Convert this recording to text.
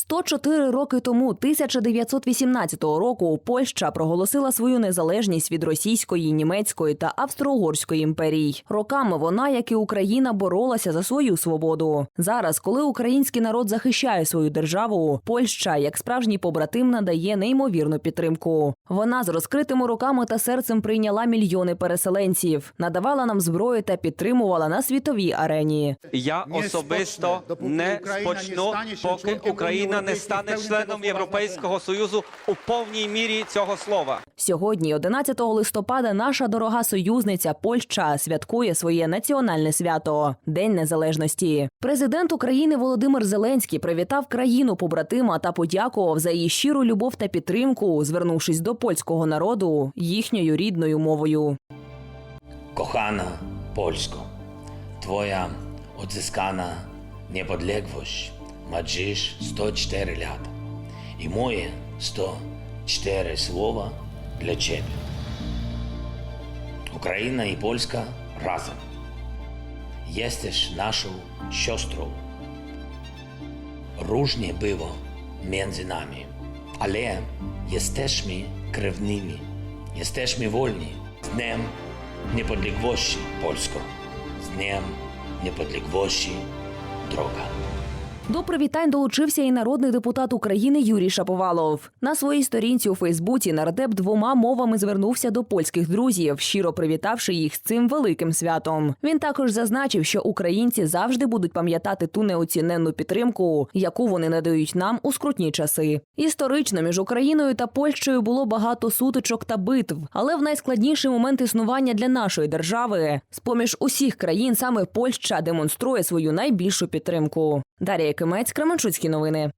104 роки тому, 1918 року, Польща проголосила свою незалежність від російської, німецької та австро-угорської імперій. Роками вона, як і Україна, боролася за свою свободу. Зараз, коли український народ захищає свою державу, Польща, як справжній побратим, надає неймовірну підтримку. Вона з розкритими руками та серцем прийняла мільйони переселенців, надавала нам зброю та підтримувала на світовій арені. Я особисто не Україна спочну, поки членом Україна не стане членом Європейського Союзу у повній мірі цього слова. Сьогодні, 11 листопада, наша дорога союзниця Польща святкує своє національне свято День Незалежності. Президент України Володимир Зеленський привітав країну побратима та подякував за її щиру любов та підтримку, звернувшись до польського народу їхньою рідною мовою. Kochana Polsko, Twoja odzyskana niepodległość dziś 104 lata i moje 104 słowa dla Ciebie. Ukraina i Polska razem. Jesteś naszą siostrą. Różnie było między nami, ale jesteśmy krewnymi. Jesteśmy wolni. Z Dniem Niepodległości, Polsko. Z Dniem Niepodległości, droga. До привітань долучився і народний депутат України Юрій Шаповалов. На своїй сторінці у Фейсбуці нардеп двома мовами звернувся до польських друзів, щиро привітавши їх з цим великим святом. Він також зазначив, що українці завжди будуть пам'ятати ту неоціненну підтримку, яку вони надають нам у скрутні часи. Історично між Україною та Польщею було багато сутичок та битв, але в найскладніший момент існування для нашої держави, з поміж усіх країн, саме Польща демонструє свою найбільшу підтримку. Дар'я Кимець, Кременчуцькі новини.